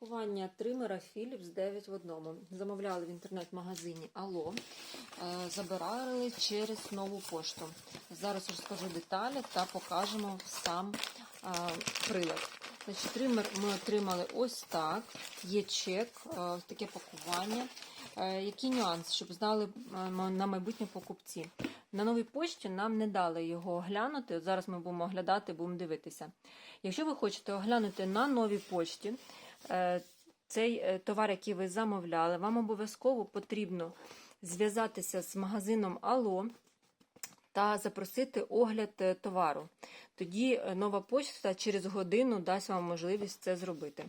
Пакування тримера Philips 9 в одному. Замовляли в інтернет-магазині Алло. Е, Забирали через нову пошту. Зараз розкажу деталі та покажемо сам е, прилад. Значить, тример ми отримали ось так. Є чек, е, таке пакування. Який нюанс, щоб знали на майбутнє покупці? На новій пошті нам не дали його оглянути. От зараз ми будемо оглядати, будемо дивитися. Якщо ви хочете оглянути на новій пошті цей е, товар, який ви замовляли, вам обов'язково потрібно зв'язатися з магазином Алло та запросити огляд е, товару. Тоді е, нова пошта через годину дасть вам можливість це зробити.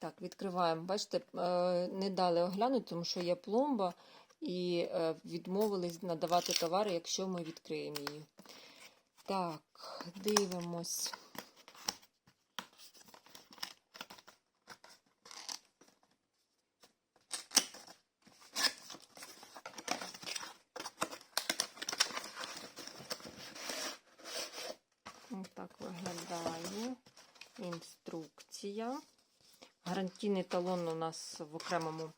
Так, відкриваємо. Бачите, е, не дали оглянути, тому що є пломба, і е, відмовились надавати товари, якщо ми відкриємо її. Так, дивимось. Ось так виглядає інструкція. Гарантійний талон у нас в окремому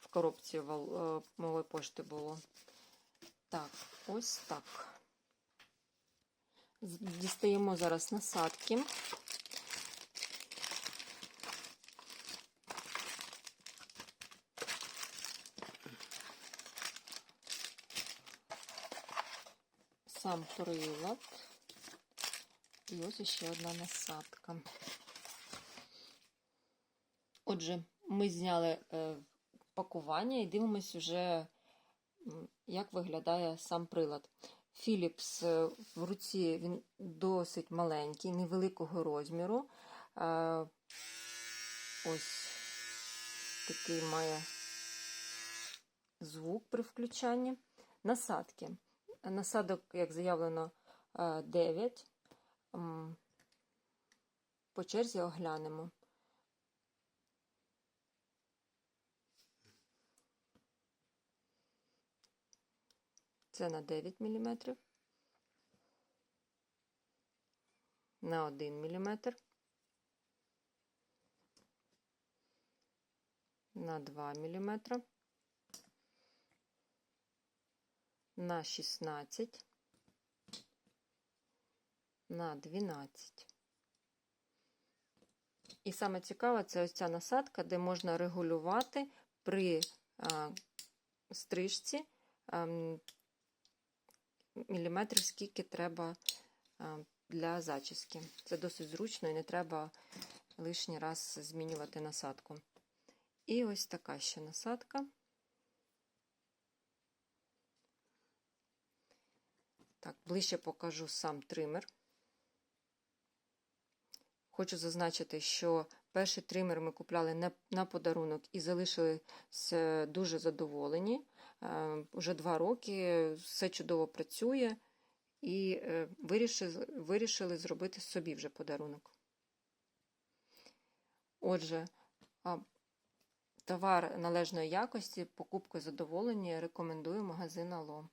в коробці е, пошти було. Так, ось так. Дістаємо зараз насадки. Сам прилад. І ось ще одна насадка. Отже, ми зняли е, пакування і дивимося вже, як виглядає сам прилад. Philips е, в руці він досить маленький, невеликого розміру. Е, ось такий має звук при включанні. Насадки. Насадок, як заявлено, е, 9. По черзі оглянемо. Це на 9 мм, на 1 мм, на 2 мм, на 16, на 12. І саме цікаве, це ось ця насадка, де можна регулювати при стрижці міліметрів, скільки треба для зачіски. Це досить зручно і не треба лишній раз змінювати насадку. І ось така ще насадка. Так, ближче покажу сам тример. Хочу зазначити, що перший тример ми купляли на, на подарунок і залишилися дуже задоволені. Е, Уже два роки все чудово працює і е, вирішили, вирішили зробити собі вже подарунок. Отже, товар належної якості, покупку задоволення рекомендую магазин Ало.